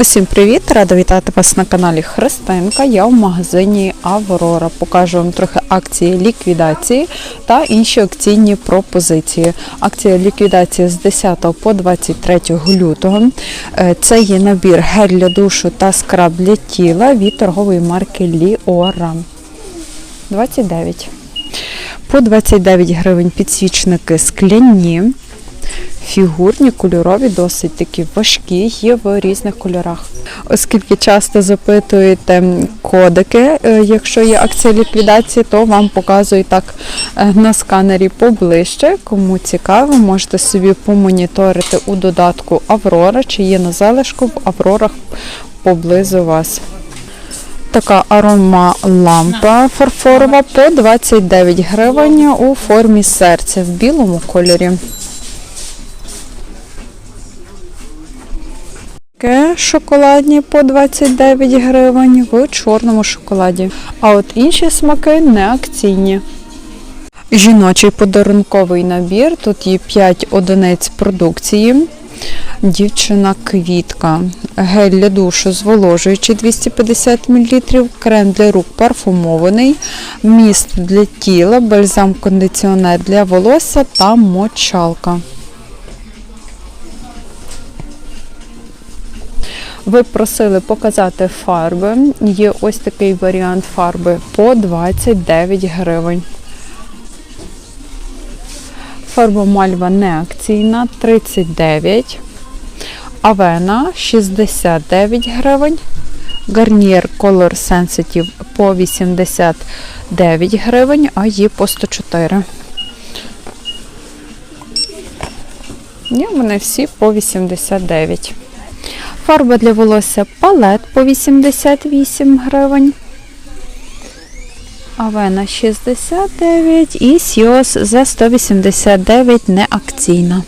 Усім привіт! Рада вітати вас на каналі Христинка. Я в магазині Аврора. Покажу вам трохи акції ліквідації та інші акційні пропозиції. Акція ліквідації з 10 по 23 лютого. Е, Це є набір гель для душу та скраб для тіла від торгової марки Ліора. 29. По 29 гривень підсвічники скляні. Фігурні, кольорові, досить такі важкі, є в різних кольорах. Оскільки часто запитуєте кодики, е, якщо є акція ліквідації, то вам показую так е, на сканері поближче. Кому цікаво, можете собі помоніторити у додатку Аврора, чи є на залишку в Аврорах поблизу вас. Така арома лампа фарфорова по 29 гривень у формі серця в білому кольорі. Таке шоколадні по 29 гривень в чорному шоколаді. А от інші смаки не акційні. Жіночий подарунковий набір. Тут є 5 одиниць продукції. Дівчина квітка, гель для душу зволожуючий 250 мл, крем для рук парфумований, міст для тіла, бальзам кондиціонер для волосся та мочалка. Ви просили показати фарби. Є ось такий варіант фарби по 29 гривень. Фарба мальва не акційна 39. Авена 69 гривень. Гарнір Color Sensitive по 89 гривень, а є по 104. Ні, вони всі по 89. Фарба для волосся палет по 88 гривень. Авена 69 і Сіос за 189 не акційна.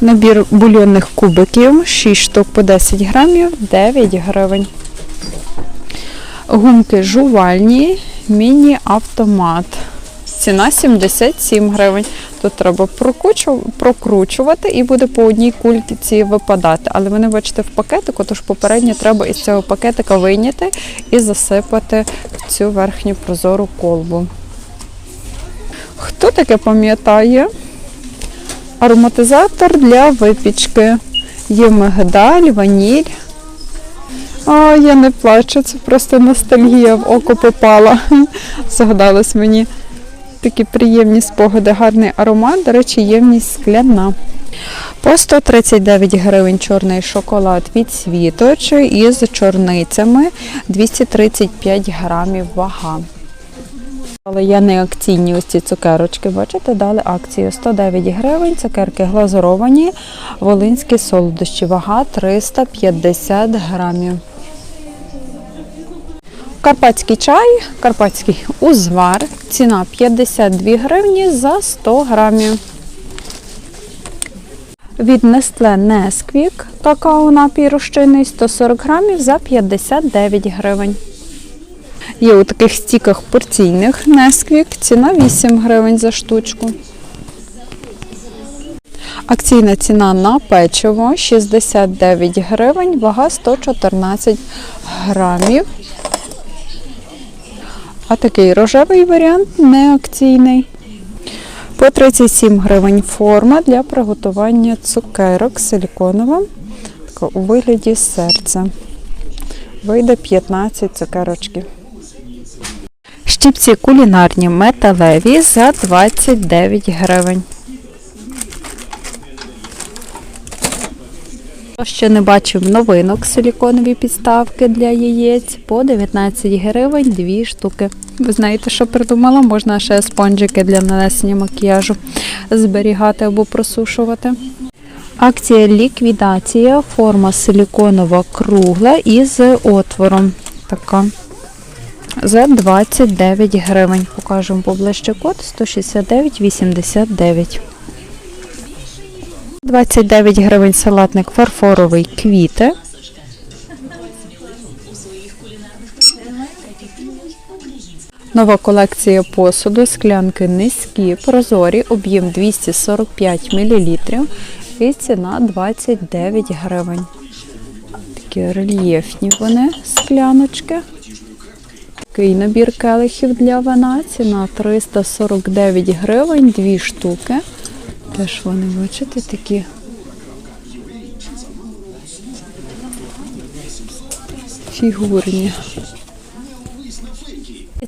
Набір бульйонних кубиків 6 штук по 10 грамів 9 гривень. Гумки жувальні, міні-автомат. Ціна 77 гривень. Тут треба прокручувати і буде по одній кульці випадати. Але вони бачите в пакетику, тож попередньо треба із цього пакетика вийняти і засипати в цю верхню прозору колбу. Хто таке пам'ятає? Ароматизатор для випічки. Є мигдаль, ваніль. О, я не плачу, це просто ностальгія в око попала. Згадалось мені такі приємні спогади, гарний аромат. До речі, ємність скляна. По 139 гривень чорний шоколад від світоч із чорницями 235 грамів вага. Але я не акційні ось ці цукерочки, бачите, дали акцію 109 гривень, цукерки глазуровані, волинські солодощі, вага 350 грамів. Карпатський чай, карпатський узвар, ціна 52 гривні за 100 грамів. Від Nestle Nesquik какао напій розчинний 140 грамів за 59 гривень. Є у таких стіках порційних Nesquik, ціна 8 гривень за штучку. Акційна ціна на печиво 69 гривень, вага 114 грамів. А такий рожевий варіант не акційний. По 37 гривень форма для приготування цукерок силіконова. У вигляді серця. Вийде 15 цукерочків. Щіпці кулінарні металеві за 29 гривень. Ще не бачив новинок силіконові підставки для яєць по 19 гривень 2 штуки. Ви знаєте, що придумала? Можна ще спонжики для нанесення макіяжу зберігати або просушувати. Акція ліквідація, форма силіконова кругла із отвором. Така. За 29 гривень. Покажемо поближче код 169,89. 29 гривень салатник фарфоровий квіти. Нова колекція посуду, склянки низькі, прозорі, об'єм 245 мл і ціна 29 гривень. Такі рельєфні вони скляночки. Такий набір келихів для вина. Ціна 349 гривень, дві штуки. Теж вони, бачите, такі. Фігурні.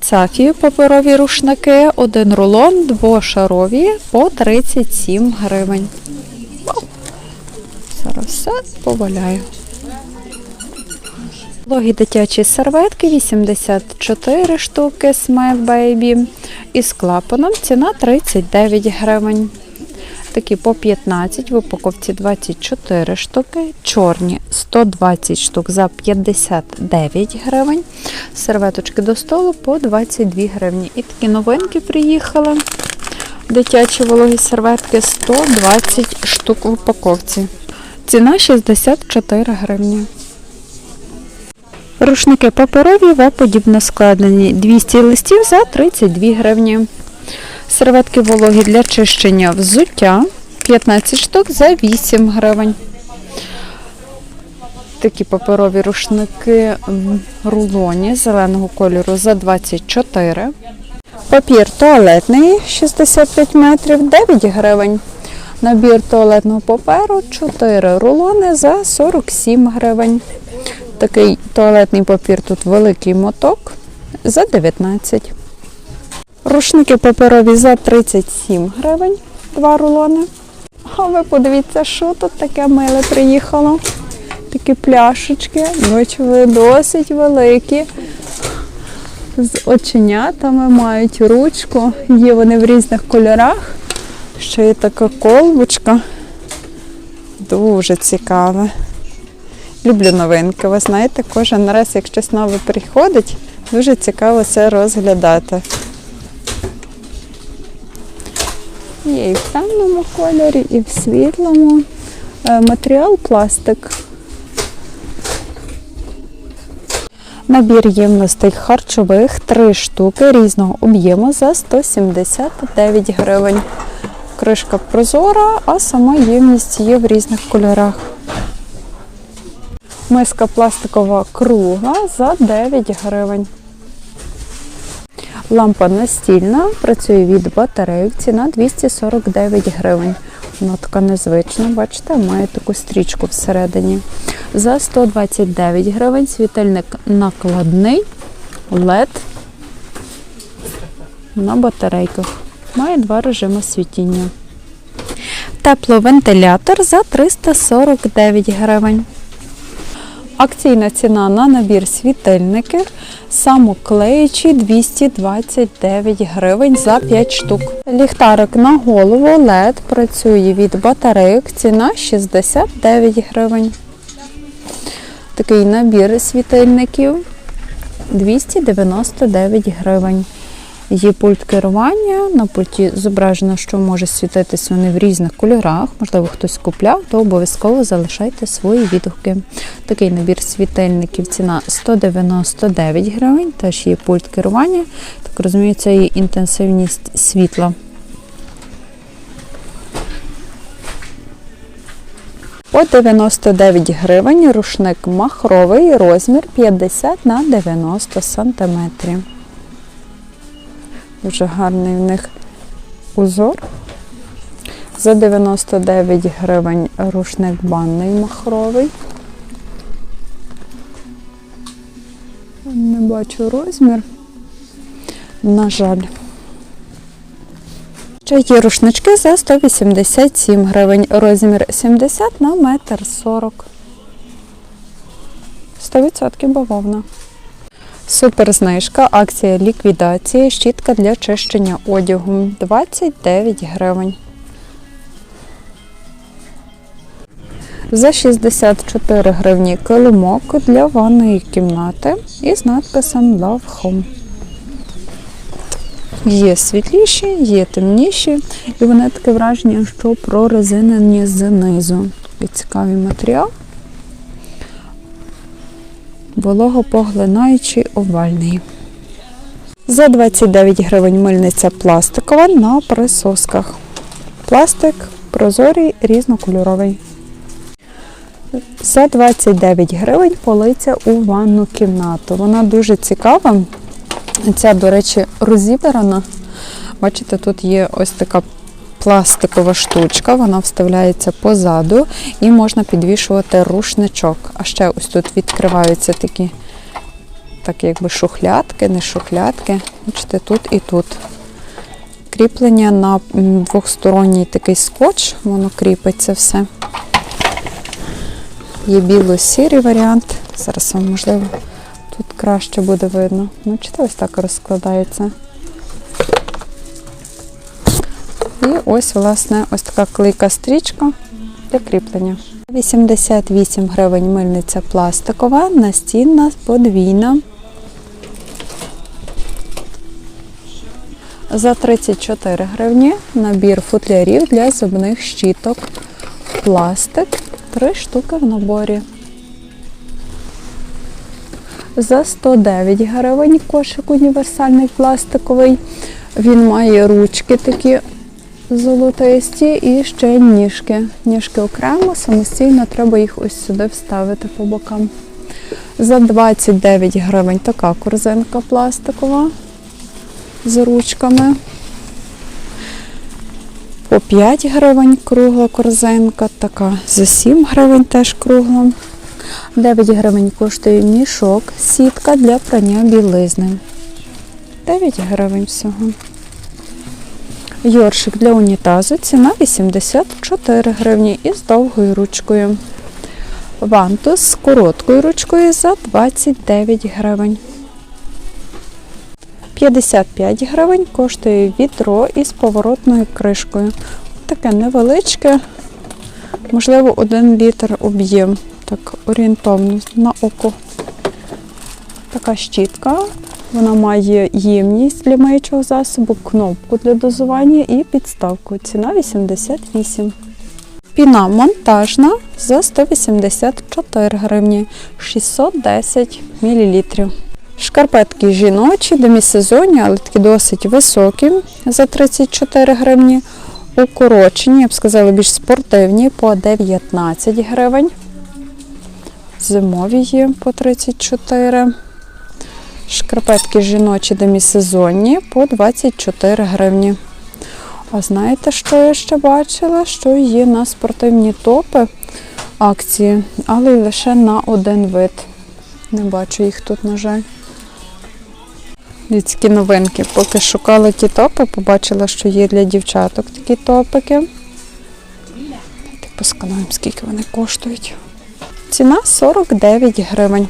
Цафі паперові рушники, один рулон, двошарові по 37 гривень. Зараз все поваляю. Логі дитячі серветки 84 штуки Smile Baby. Із клапаном ціна 39 гривень. Такі по 15, в упаковці 24 штуки, чорні 120 штук за 59 гривень, серветочки до столу по 22 гривні. І такі новинки приїхали. Дитячі вологі серветки 120 штук в упаковці. Ціна 64 гривні. Рушники паперові В-подібно складені 200 листів за 32 гривні. Серветки вологі для чищення взуття 15 штук за 8 гривень. Такі паперові рушники в рулоні зеленого кольору за 24. Папір туалетний 65 метрів 9 гривень. Набір туалетного паперу 4 рулони за 47 гривень. Такий туалетний папір тут великий моток за 19. Рушники паперові за 37 гривень, два рулони. А ви подивіться, що тут таке миле приїхало. Такі пляшечки, бачили, досить великі. З оченятами мають ручку. Є вони в різних кольорах. Ще є така колбочка. Дуже цікаве. Люблю новинки. Ви знаєте, кожен раз, як щось нове приходить, дуже цікаво це розглядати. Є і в темному кольорі, і в світлому. Е, Матеріал пластик. Набір ємностей харчових 3 штуки різного об'єму за 179 гривень. Кришка прозора, а сама ємність є в різних кольорах. Миска пластикова кругла за 9 гривень. Лампа настільна, працює від батарейок, ціна 249 гривень. Вона така незвична, бачите, має таку стрічку всередині. За 129 гривень світильник накладний LED на батарейках. Має два режими світіння. Тепловентилятор за 349 гривень. Акційна ціна на набір світильників самоклеючі 229 гривень за 5 штук. Ліхтарик на голову LED працює від батарейок. Ціна 69 гривень. Такий набір світильників 299 гривень. Є пульт керування. На пульті зображено, що може світитись вони в різних кольорах. Можливо, хтось купляв, то обов'язково залишайте свої відгуки. Такий набір світильників ціна 199 гривень. Теж є пульт керування. Так розумію, це є інтенсивність світла. По 99 гривень рушник махровий, розмір 50 на 90 сантиметрів. Дуже гарний в них узор. За 99 гривень рушник банний махровий. Не бачу розмір. На жаль. Ще є рушнички за 187 гривень. Розмір 70 на метр 40. 100% бавовна. Супер знижка, акція ліквідації, щітка для чищення одягу 29 гривень. За 64 гривні килимок для ванної кімнати із надписом Love Home. Є світліші, є темніші, і вони таке враження, що прорезинені знизу. Такий цікавий матеріал вологопоглинаючий овальний. За 29 гривень мильниця пластикова на присосках. Пластик прозорий, різнокольоровий. За 29 гривень полиця у ванну кімнату. Вона дуже цікава. Ця, до речі, розібрана. Бачите, тут є ось така пластикова штучка, вона вставляється позаду і можна підвішувати рушничок. А ще ось тут відкриваються такі, так якби шухлядки, не шухлядки. Бачите, тут і тут. Кріплення на двохсторонній такий скотч, воно кріпиться все. Є біло-сірий варіант. Зараз вам можливо тут краще буде видно. Бачите, ось так розкладається. І ось, власне, ось така клейка стрічка для кріплення. 88 гривень мильниця пластикова, настінна, подвійна. За 34 гривні набір футлярів для зубних щіток. Пластик. Три штуки в наборі. За 109 гривень кошик універсальний пластиковий. Він має ручки такі золотисті і ще ніжки. Ніжки окремо, самостійно треба їх ось сюди вставити по бокам. За 29 гривень така корзинка пластикова з ручками. По 5 гривень кругла корзинка, така за 7 гривень теж кругла. 9 гривень коштує мішок, сітка для прання білизни. 9 гривень всього. Йоршик для унітазу ціна 84 гривні із довгою ручкою. Вантус з короткою ручкою за 29 гривень. 55 гривень коштує відро із поворотною кришкою. Таке невеличке, можливо, 1 літр об'єм, так орієнтовно на око. Така щітка. Вона має ємність для миючого засобу, кнопку для дозування і підставку. Ціна 88. Піна монтажна за 184 гривні 610 мл. Шкарпетки жіночі, демісезонні, але такі досить високі за 34 гривні. Укорочені, я б сказала, більш спортивні по 19 гривень. Зимові є по 34. Шкарпетки жіночі демісезонні по 24 гривні. А знаєте, що я ще бачила? Що є на спортивні топи акції, але лише на один вид. Не бачу їх тут, на жаль. Людські новинки. Поки шукала ті топи, побачила, що є для дівчаток такі топики. Давайте посканаємо, скільки вони коштують. Ціна 49 гривень.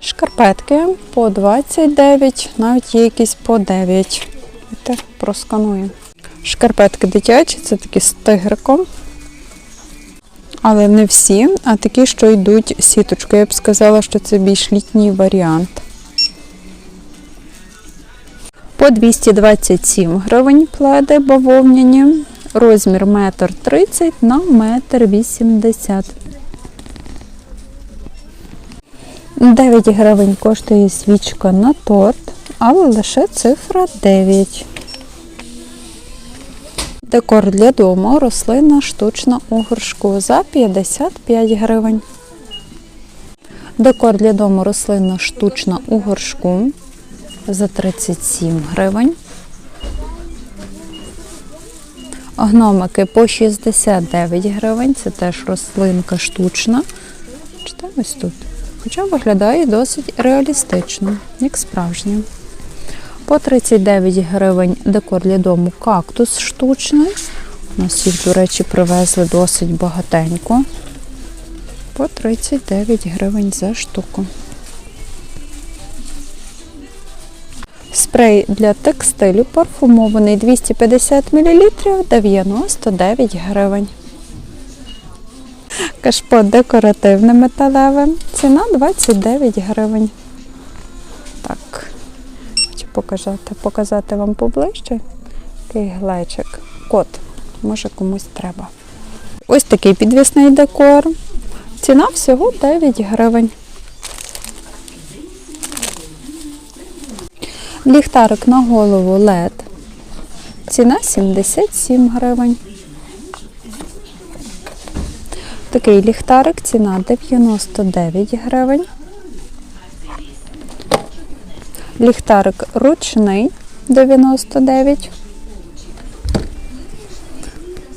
Шкарпетки по 29, навіть є якісь по 9. Давайте просканую. Шкарпетки дитячі, це такі з тигриком. Але не всі, а такі, що йдуть сіточкою. Я б сказала, що це більш літній варіант. По 227 гривень пледи бавовняні. Розмір 1,30 на 1,80 м. 9 гривень коштує свічка на торт, але лише цифра 9. Декор для дому, рослина штучна у горшку за 55 гривень. Декор для дому рослина штучна у горшку за 37 гривень. Гномики по 69 гривень. Це теж рослинка штучна. Бачите, ось тут. Хоча виглядає досить реалістично, як справжня. По 39 гривень декор для дому кактус штучний. У нас їх, до речі, привезли досить багатенько. По 39 гривень за штуку. Спрей для текстилю парфумований 250 мл 99 гривень. Кашпо декоративне металеве. Ціна 29 гривень. Так, хочу показати, показати вам поближче. Такий глечик. Кот. Може комусь треба. Ось такий підвісний декор. Ціна всього 9 гривень. Ліхтарик на голову LED. Ціна 77 гривень. Такий ліхтарик, ціна 99 гривень. Ліхтарик ручний 99.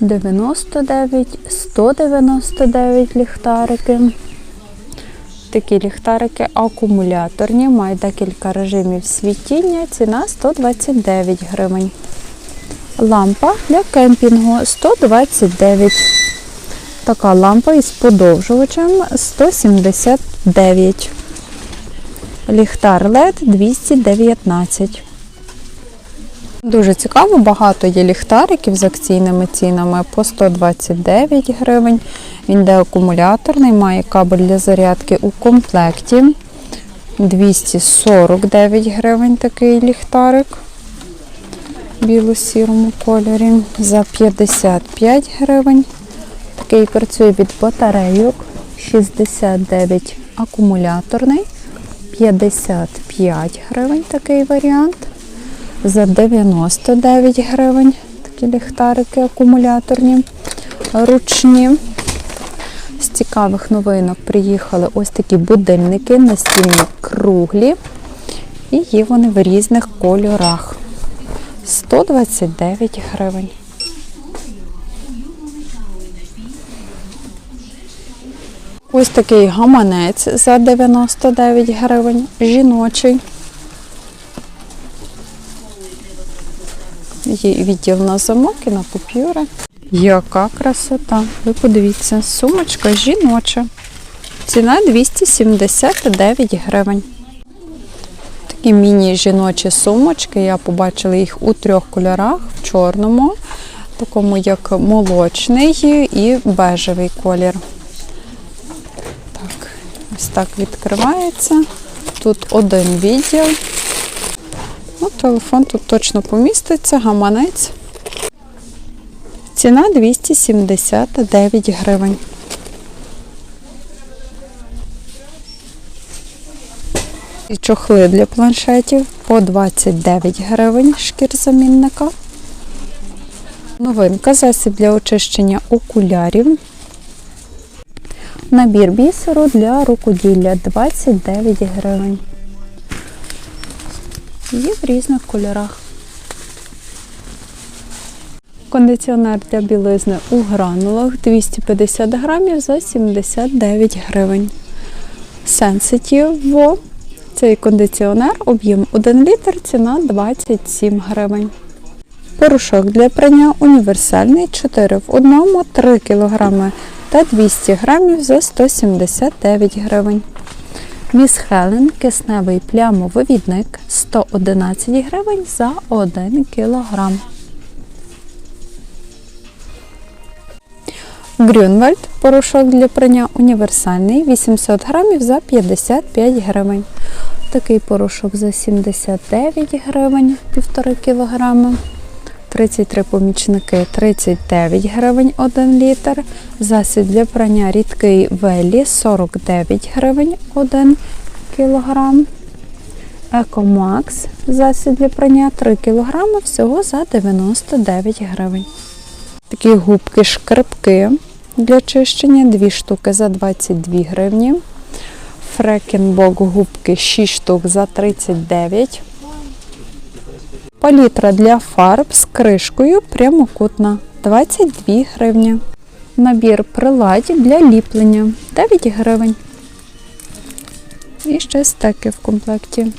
99, 199 ліхтарики. Такі ліхтарики акумуляторні, мають декілька режимів світіння, ціна 129 гривень. Лампа для кемпінгу 129. Така лампа із подовжувачем 179. Ліхтар LED 219. Дуже цікаво, багато є ліхтариків з акційними цінами по 129 гривень. Він де акумуляторний, має кабель для зарядки у комплекті. 249 гривень такий ліхтарик біло-сірому кольорі. За 55 гривень. Такий працює від батарейок. 69 акумуляторний. 55 гривень такий варіант. За 99 гривень такі ліхтарики акумуляторні, ручні. З цікавих новинок приїхали ось такі будильники, настільні круглі. І є вони в різних кольорах. 129 гривень. Ось такий гаманець за 99 гривень, жіночий. Є відділ на замок і на купюри. Яка красота! Ви подивіться, сумочка жіноча. Ціна 279 гривень. Такі міні-жіночі сумочки. Я побачила їх у трьох кольорах: в чорному, такому як молочний і бежевий колір. Ось так відкривається. Тут один відділ. Ну, телефон тут точно поміститься, гаманець. Ціна 279 гривень. І чохли для планшетів по 29 гривень шкірзамінника. Новинка засіб для очищення окулярів. Набір бісеру для рукоділля 29 гривень. Є в різних кольорах. Кондиціонер для білизни у гранулах 250 грамів за 79 гривень. Sensitive. Цей кондиціонер, об'єм 1 літр, ціна 27 гривень. Порошок для прання універсальний 4 в 1, 3 кг та 200 грамів за 179 гривень. Міс Хелен кисневий плямовивідник 111 гривень за 1 кг. Грюнвальд порошок для прання універсальний 800 грамів за 55 гривень. Такий порошок за 79 гривень 1,5 кг. 33 помічники 39 гривень 1 літр. Засіб для прання рідкий велі 49 гривень 1 кг. Екомакс засіб для прання 3 кг всього за 99 гривень. Такі губки шкребки для чищення 2 штуки за 22 гривні. Фрекенбок губки 6 штук за 39 Палітра для фарб з кришкою прямокутна 22 гривні. Набір приладів для ліплення 9 гривень. І ще стеки в комплекті.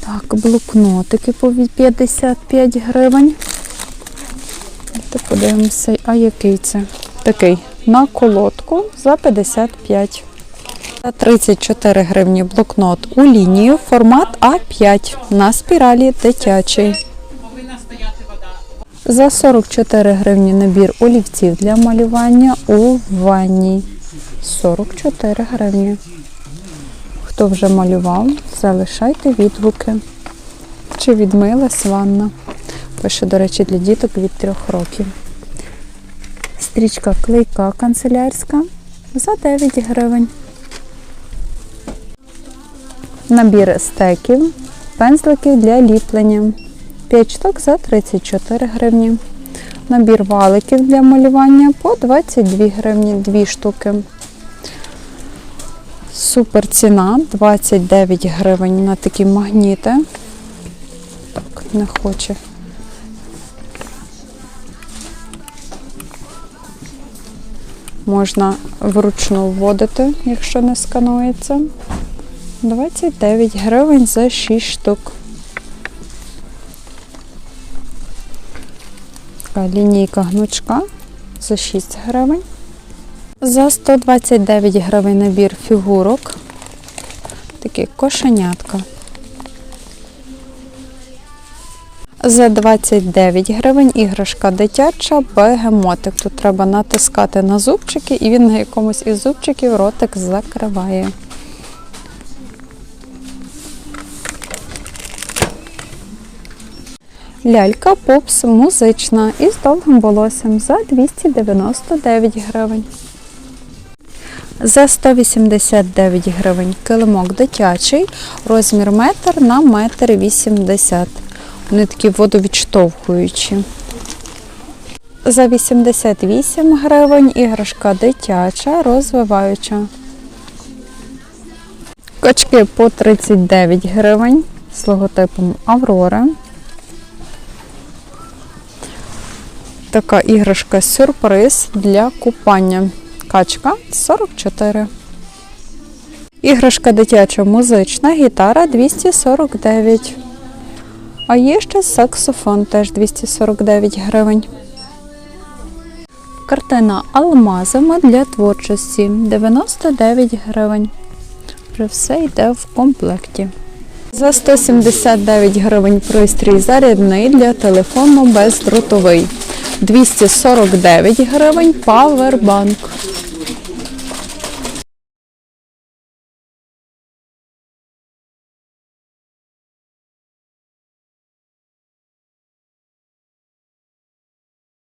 Так, блокнотики по 55 гривень. Давайте подивимося, а який це? Такий на колодку за 55. За 34 гривні блокнот у лінію, формат А5 на спіралі дитячий. За 44 гривні набір олівців для малювання у ванні. 44 гривні. Хто вже малював, залишайте відгуки. Чи відмилась ванна? Пише, до речі, для діток від 3 років. Стрічка клейка канцелярська за 9 гривень. Набір стеків, пензликів для ліплення. 5 штук за 34 гривні. Набір валиків для малювання по 22 гривні 2 штуки. Супер ціна 29 гривень на такі магніти. Так, не хоче. Можна вручну вводити, якщо не сканується. 29 гривень за 6 штук. Така лінійка гнучка за 6 гривень. За 129 гривень набір фігурок. Такі кошенятка. За 29 гривень іграшка дитяча бегемотик. Тут треба натискати на зубчики, і він на якомусь із зубчиків ротик закриває. Лялька попс музична із довгим волоссям за 299 гривень. За 189 гривень килимок дитячий, розмір метр на метр 80. Вони такі водовідштовхуючі. За 88 гривень іграшка дитяча, розвиваюча. Качки по 39 гривень з логотипом Аврора. Така іграшка сюрприз для купання. Качка 44. Іграшка дитяча музична, гітара 249. А є ще саксофон теж 249 гривень. Картина алмазами для творчості 99 гривень. Вже все йде в комплекті. За 179 гривень пристрій зарядний для телефону бездротовий. 249 гривень павербанк.